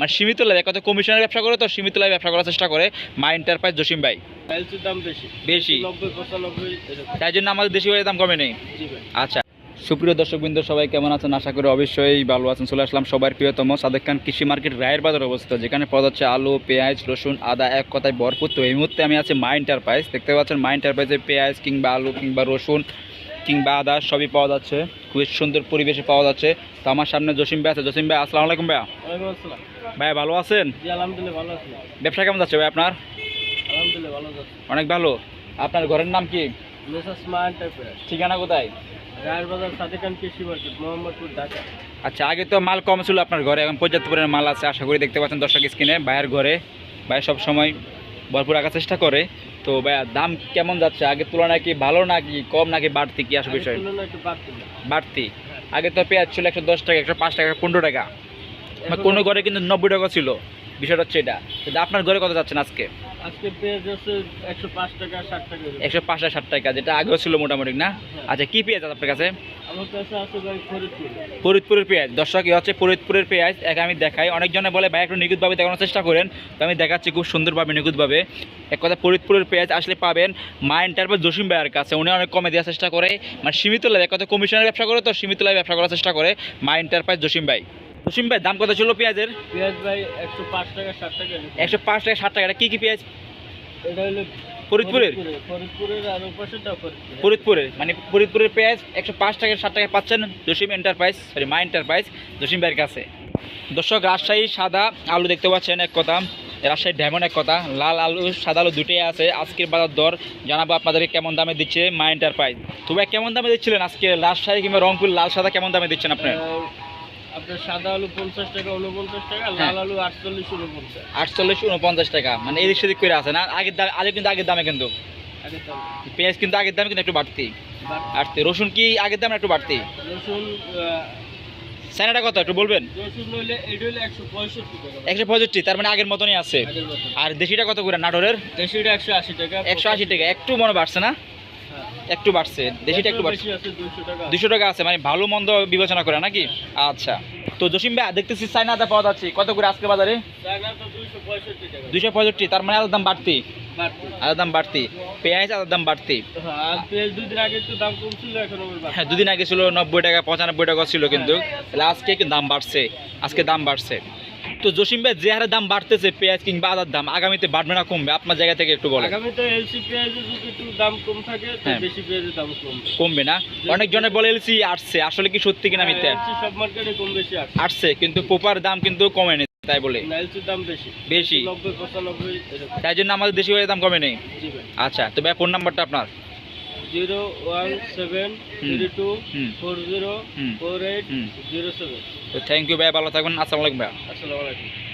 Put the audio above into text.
মানে সীমিত লাভে কত কমিশনের ব্যবসা করে তো সীমিত লাভে ব্যবসা করার চেষ্টা করে মা এন্টারপ্রাইজ জসিম ভাই। দাম বেশি। বেশি? তাই জন্য আমাদের দেশি ভাইয়ের দাম কমে নেই? আচ্ছা সুপ্রিয় দর্শকবৃন্দ সবাই কেমন আছেন? আশা করি অবশ্যই ভালো আছেন। চলে আসলাম সবার প্রিয়তম সাদেক খান কৃষি মার্কেট রায়ের বাজার অবস্থিত যেখানে পাওয়া যাচ্ছে আলু পেঁয়াজ রসুন আদা এক কথায় ভরপুর। তো এই মুহূর্তে আমি আছি মা এন্টারপ্রাইজ দেখতে পাচ্ছেন মা এন্টারপ্রাইজে পেঁয়াজ কিংবা আলু কিংবা রসুন কিংবা আদা সবই পাওয়া যাচ্ছে। খুবই সুন্দর পরিবেশে পাওয়া যাচ্ছে। তো আমার সামনে জসিম ভাই আছে। জসিম ভাই আসসালামু আলাইকুম ভাইয়া। ভাই ভালো আছেন? জি আলহামদুলিল্লাহ ভালো আছি। ব্যবসা কেমন যাচ্ছে ভাই আপনার? আলহামদুলিল্লাহ ভালো আছি অনেক ভালো। আপনার ঘরের নাম কি? ঠিকানা কোথায়? আচ্ছা আগে তো মাল কম ছিল আপনার ঘরে এখন পর্যাপ্ত পরিমাণে মাল আছে আশা করি দেখতে পাচ্ছেন দর্শক স্ক্রিনে। ভাইয়ের ঘরে ভাই সব সময় ভরপুর রাখার চেষ্টা করে। তো ভাইয়া দাম কেমন যাচ্ছে? আগের তুলনায় কি ভালো নাকি কম নাকি বাড়তি? কি আসবে বিষয়? বাড়তি। আগে তো পেঁয়াজ ছিল একশো দশ টাকা একশো পাঁচ টাকা পনেরো টাকা। কোনো ঘরে কিন্তু নব্বই টাকা ছিল। বিষয়টা হচ্ছে এটা। আপনার ঘরে কত যাচ্ছেন আজকে? আজকে পেঁয়াজ আছে একশো পাঁচ টাকা ষাট টাকা একশো পাঁচ টাকা ষাট টাকা যেটা আগেও ছিল মোটামুটি না? আচ্ছা কি পেঁয়াজ আছে আপনার কাছে? আমার কাছে আছে ভাই ফরিদপুর ফরিদপুরের পেঁয়াজ। দর্শক হচ্ছে ফরিদপুরের পেঁয়াজ। এক আমি দেখাই। অনেকজনে বলে ভাই একটু নিখুঁতভাবে দেখানোর চেষ্টা করেন। তো আমি দেখাচ্ছি খুব সুন্দরভাবে নিখুঁতভাবে। এক কথা ফরিদপুরের পেঁয়াজ আসলে পাবেন মা এন্টারপ্রাইজ জসিম ভাইয়ের কাছে। উনি অনেক কমে দেওয়ার চেষ্টা করে। মানে সীমিত লাভে এক কথা কমিশনের ব্যবসা করে তো সীমিত লাভে ব্যবসা করার চেষ্টা করে মা এন্টারপ্রাইজ জসিম ভাই। জসিম ভাই দাম কত ছিল পেঁয়াজের? পেঁয়াজ ভাই একশো পাঁচ টাকা ষাট টাকা একশো পাঁচ টাকা ষাট টাকা এটা কী কী পেঁয়াজ? এটা হলো ফরিদপুরের? ফরিদপুরের আর ফরিদপুর ফরিদপুরের। মানে ফরিদপুরের পেঁয়াজ একশো পাঁচ টাকা ষাট টাকায় পাচ্ছেন জসিম এন্টারপ্রাইজ সরি মা এন্টারপ্রাইজ জসিম ভাইয়ের কাছে। দর্শক রাজশাহী সাদা আলু দেখতে পাচ্ছেন এক কথা। রাজশাহী ডায়মন্ড এক কথা লাল আলু সাদা আলু দুটোই আছে। আজকের বাজার দর জানাব আপনাদেরকে কেমন দামে দিচ্ছে মা এন্টারপ্রাইজ তো ভাই কেমন দামে দিচ্ছিলেন আজকে? রাজশাহী কিংবা রংপুর লাল সাদা কেমন দামে দিচ্ছেন আপনার আপনার সাদা আলু পঞ্চাশ টাকা উনপঞ্চাশ টাকা হ্যাঁ। লাল আলু আটচল্লিশ উনপঞ্চাশ। আটচল্লিশ উনপঞ্চাশ টাকা। মানে এদিক সেদিক করে আছে না? আগের দাম আগে কিন্তু আগের দামে কিন্তু। পেঁয়াজ কিন্তু আগের দামে কিন্তু একটু বাড়তি। বাড়তি। রসুন কি আগের দামে একটু বাড়তি? রসুন চায়নাটা কত একটু বলবেন? একশো পঁয়ষট্টি তার মানে আগের মতনই আছে। আর দেশিটা কত করে? নাটোরের? দেশিটা একশো আশি টাকা একশো আশি টাকা। একটু মনে বাড়ছে না। একটু বাড়ছে দেশিটা একটু বাড়ছে। দুশো টাকা। আছে মানে ভালো মন্দ বিবেচনা করে নাকি? আচ্ছা। তো জসিম ভাই দেখতেছি চাইনা আদা পাওয়া যাচ্ছে। কত করে আজকে বাজারে? দুশো পঁয়ষট্টি তার মানে আদার দাম বাড়তি। দাম বাড়তি। পেঁয়াজ দাম বাড়তি। হ্যাঁ, দুদিন আগে ছিল। হ্যাঁ দুদিন আগে ছিল নব্বই টাকা পঁচানব্বই টাকা ছিল কিন্তু তাহলে আজকে দাম বাড়ছে। আজকে দাম বাড়ছে। তো জসিম ভাই যে হারে দাম বাড়তেছে পেঁয়াজ কিংবা আদার দাম আগামীতে বাড়বে না কমবে? আপনার জায়গা থেকে একটু বলেন। আগামীতে এলসি পেঁয়াজের যদি একটু দাম কম থাকে হ্যাঁ। বেশি পেঁয়াজের দাম কমবে। কমবে না? অনেক জনে বলে এলসি আসছে। আসলে কি সত্যি কিনা মিথ্যা? সব মার্কেটে কম বেশি আসছে। কিন্তু পোপার দাম কিন্তু কমেনি তাই বলে। দাম বেশি। বেশি। তাই জন্য আমাদের দেশি দাম কমে নেই? আচ্ছা তো ভাই ফোন নাম্বারটা আপনার। Zero one seven. Three two four zero four eight zero seven তো থ্যাংক ইউ ভাই ভালো থাকবেন আসসালামু আলাইকুম ভাই আসসালামু